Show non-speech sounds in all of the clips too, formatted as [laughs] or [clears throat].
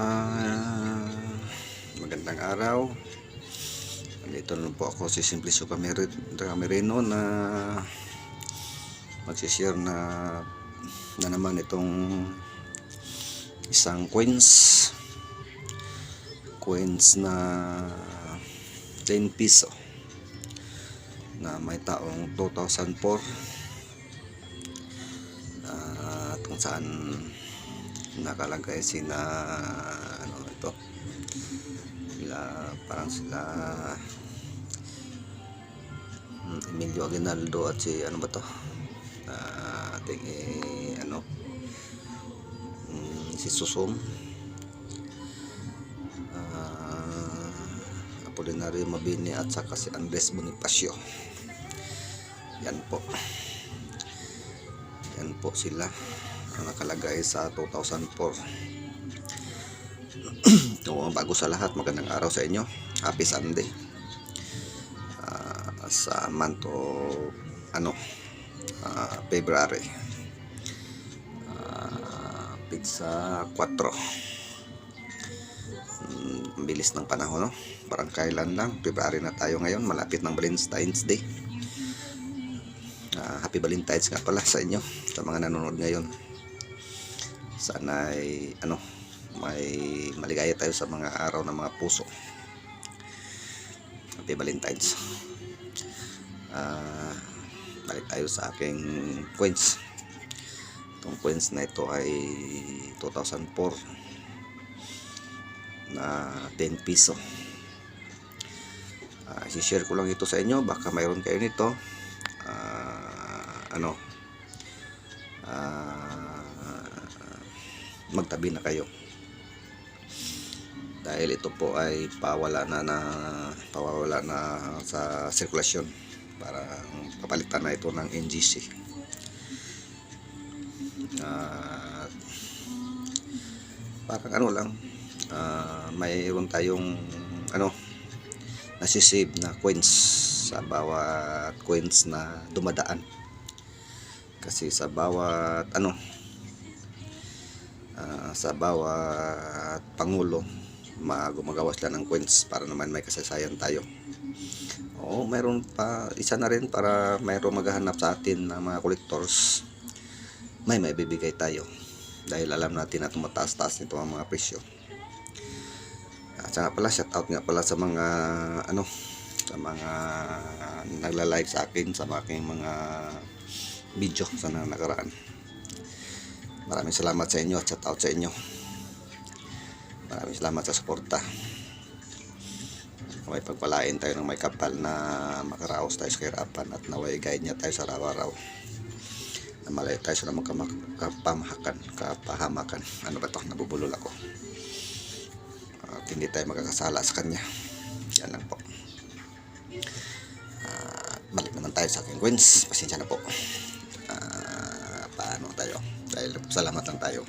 Ah, magandang araw. Nandito na po ako si Simplicio Cameri- Camerino na magsishare na na naman itong isang coins coins na 10 piso na may taong 2004 at kung saan nakalagay sina ano ito. Sila parang sila hmm, Emilio Aguinaldo at si ano ba to? Ah, ating eh, ano hmm, si Susum. Uh, Apolinario Mabini at saka si Andres Bonifacio. Yan po. Yan po sila nakalagay sa 2004 so, [clears throat] bago sa lahat magandang araw sa inyo. Happy Sunday. Ah, sa month of ano ah, February. Ah, pizza 4 Mm, ang bilis ng panahon no? Parang kailan lang February na tayo ngayon malapit ng Valentine's Day. Ah, happy Valentine's nga pala sa inyo sa mga nanonood ngayon sana ay ano may maligaya tayo sa mga araw ng mga puso. Happy Valentine's. Ah, balik tayo sa aking coins itong coins na ito ay 2004 na 10 piso. Uh, share ko lang ito sa inyo. Baka mayroon kayo nito. Ah, ano? Ah, magtabi na kayo. Dahil ito po ay pawala na na pawala na sa sirkulasyon para papalitan na ito ng NGC at parang ano lang ah, mayroon tayong ano nasisave na coins sa bawat coins na dumadaan. Kasi sa bawat ano ah, sa bawat pangulo ma- gumagawa sila ng coins para naman may kasaysayan tayo. Oo, mayroon pa isa na rin para mayroong maghahanap sa atin ng mga collectors. May may bibigay tayo dahil alam natin na tumataas-taas nito ang mga presyo. At saka pala shout out nga pala sa mga ano sa mga nagla-live sa akin sa aking mga video sa na- nakaraan maraming salamat sa inyo. At shout out sa inyo. Maraming salamat sa suporta. May pagpalain tayo ng may kapal na makaraos tayo sa kahirapan at naway guide niya tayo sa araw-araw. Na malay tayo sa namang kapamahakan kapahamakan. Ano ba to? Nabubulol ako. At hindi tayo magkakasala sa kanya. Yan lang po. Ah, balik naman tayo sa aking coins pasensya na po. Ah, paano tayo dahil salamat lang tayo.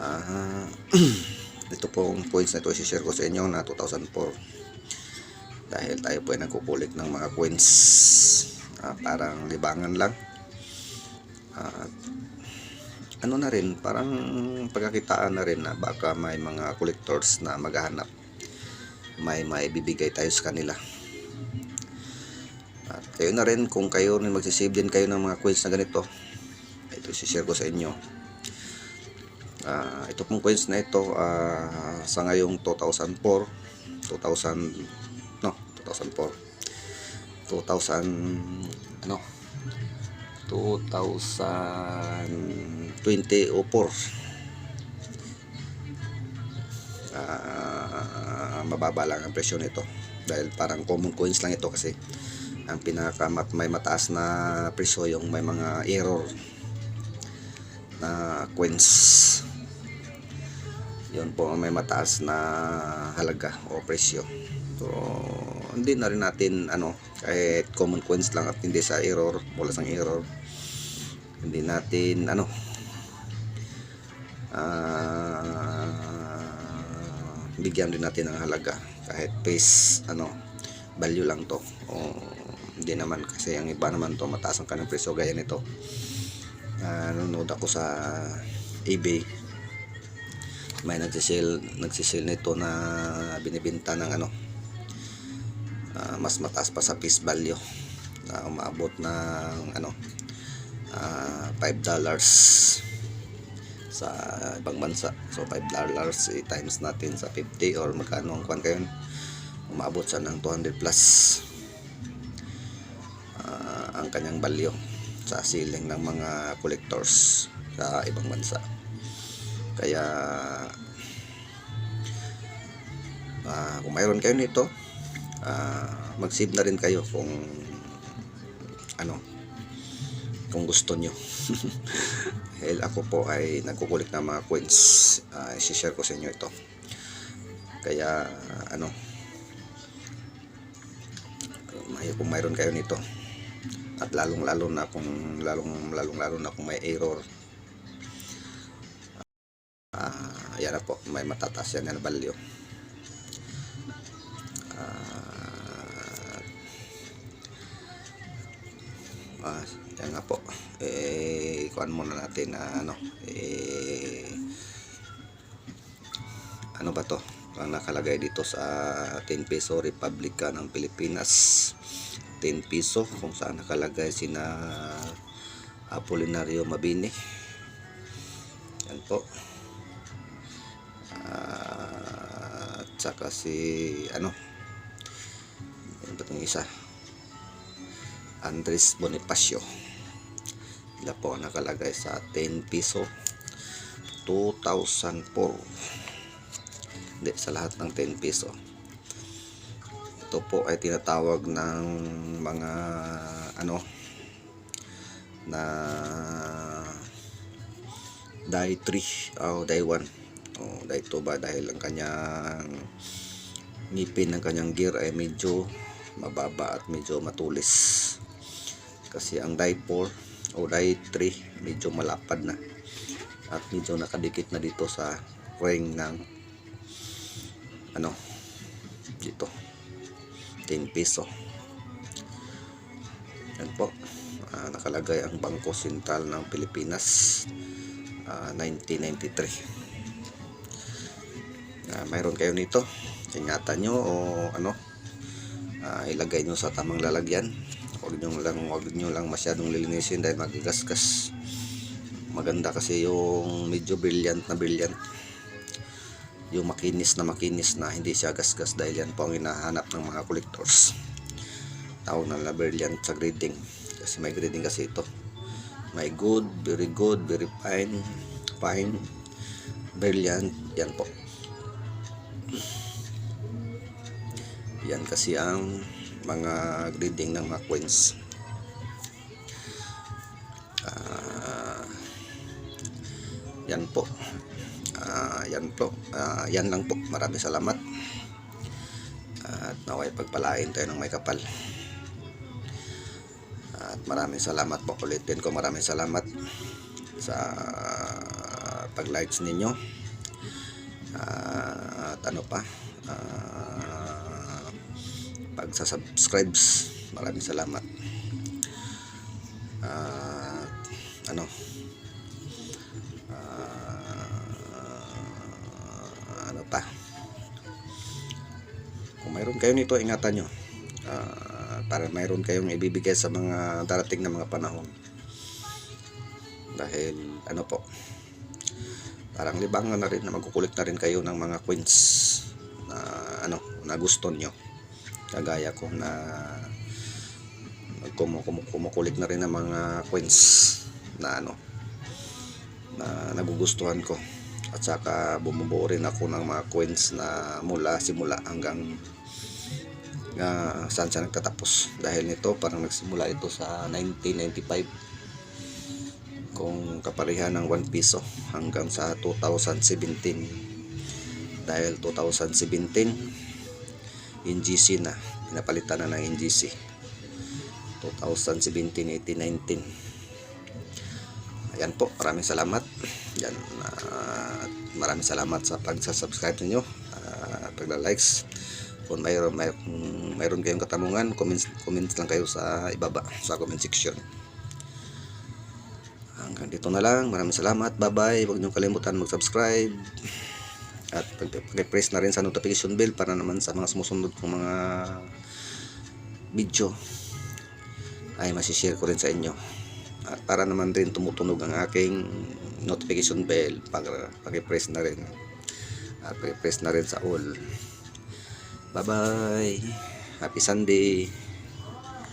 Ah, [clears throat] ito pong points na ito i-share ko sa inyo na 2004 dahil tayo po ay nagkukulik ng mga coins. Ah, parang libangan lang. At ano na rin parang pagkakitaan na rin na baka may mga collectors na maghahanap. May may bibigay tayo sa kanila. At kayo na rin kung kayo rin magsisave din kayo ng mga coins na ganito ito i-share ko sa inyo. Ah, ito pong coins na ito ah, sa ngayong 2004 2000 no 2004 2000 ano 2020 o 4 Ah, mababa lang ang presyo nito dahil parang common coins lang ito kasi ang pinaka may mataas na presyo yung may mga error na coins. Yun po may mataas na halaga o presyo. So hindi na rin natin ano kahit common coins lang at hindi sa error wala sang error. Hindi natin ano ah, bigyan din natin ng halaga. Kahit face ano value lang to. O hindi naman kasi ang iba naman to mataas ang kanyang presyo gaya nito nanonood ako sa eBay may nagsisil nagsisil nito na binibenta ng ano ah, mas mataas pa sa piece value na umabot ng ano ah, 5 dollars sa ibang bansa. So 5 dollars i-times natin sa 50 or magkano ang kwan kayo umabot siya ng 200 plus ah, ang kanyang value sa ceiling ng mga collectors sa ibang bansa. Kaya ah, kung mayroon kayo nito ah, mag-save na rin kayo kung ano kung gusto nyo. [laughs] Dahil ako po ay nagkukulik ng mga coins. Uh, share ko sa inyo ito. Kaya ano may kung mayroon kayo nito at lalong lalo na kung lalong lalong lalo na kung may error. Ah yan na po may matataas yan na value. Ah, ah, yan nga po. Eh kuan muna natin na ano eh ano ba to? Ang nakalagay dito sa 10 peso Republika ng Pilipinas 10 peso kung saan nakalagay sina Apolinario Mabini. Yan po. Ah, at saka si ano? Yan ba isa? Andres Bonifacio. Sila po nakalagay sa 10 piso. 2004 hindi sa lahat ng 10 piso ito po ay tinatawag ng mga ano na die 3 o die 1 o die 2 ba? Dahil ang kanyang ngipin ng kanyang gear ay medyo mababa at medyo matulis. Kasi ang die 4 o die 3 medyo malapad na. At medyo nakadikit na dito sa ring ng ano dito 10 piso. Yan po. Ah, nakalagay ang Bangko Sentral ng Pilipinas. Ah, 1993 Ah, mayroon kayo nito? Ingatan nyo o ano? Ah, ilagay nyo sa tamang lalagyan. Huwag nyo lang huwag nyo lang masyadong lilinisin dahil magigasgas maganda kasi yung medyo brilliant na brilliant yung makinis na makinis na hindi siya gasgas dahil yan po ang hinahanap ng mga collectors. Tawag na na brilliant sa grading. Kasi may grading kasi ito. May good, very good, very fine fine, brilliant yan po. Yan kasi ang mga grading ng mga coins. Ah, yan po Ah, yan po. Ah, yan lang po. Maraming salamat. At naway pagpalain tayo ng may kapal. At maraming salamat po ulitin ko. Maraming salamat sa pag likes ninyo. Ah, at ano pa? Ah, pag sa subscribes maraming salamat kung mayroon kayo nito ingatan nyo. Ah, para mayroon kayong ibibigay sa mga darating na mga panahon. Dahil ano po parang libangan na rin na magkukulik na rin kayo ng mga coins na ano na gusto nyo. Kagaya ko na kumu- kumu- kumukulik na rin ng mga coins na ano na nagugustuhan ko. At saka bumubuo rin ako ng mga coins na mula simula hanggang uh, saan siya nagtatapos. Dahil nito parang nagsimula ito sa 1995 kung kaparihan ng 1 piso hanggang sa 2017 dahil 2017 NGC na. Pinapalitan na ng NGC 2017 18 19 ayan po maraming salamat. Yan ah, maraming salamat sa pagsasubscribe ninyo uh, pagla-likes kung mayroon, may, kung mayroon kayong katanungan comments, comments lang kayo sa ibaba sa comment section hanggang dito na lang maraming salamat bye bye huwag niyo kalimutan mag subscribe At pag- pag-press na rin sa notification bell para naman sa mga sumusunod kong mga video ay masishare ko rin sa inyo. At para naman rin tumutunog ang aking notification bell pag-press na rin. At pag-press na rin sa all. Bye-bye. Happy Sunday.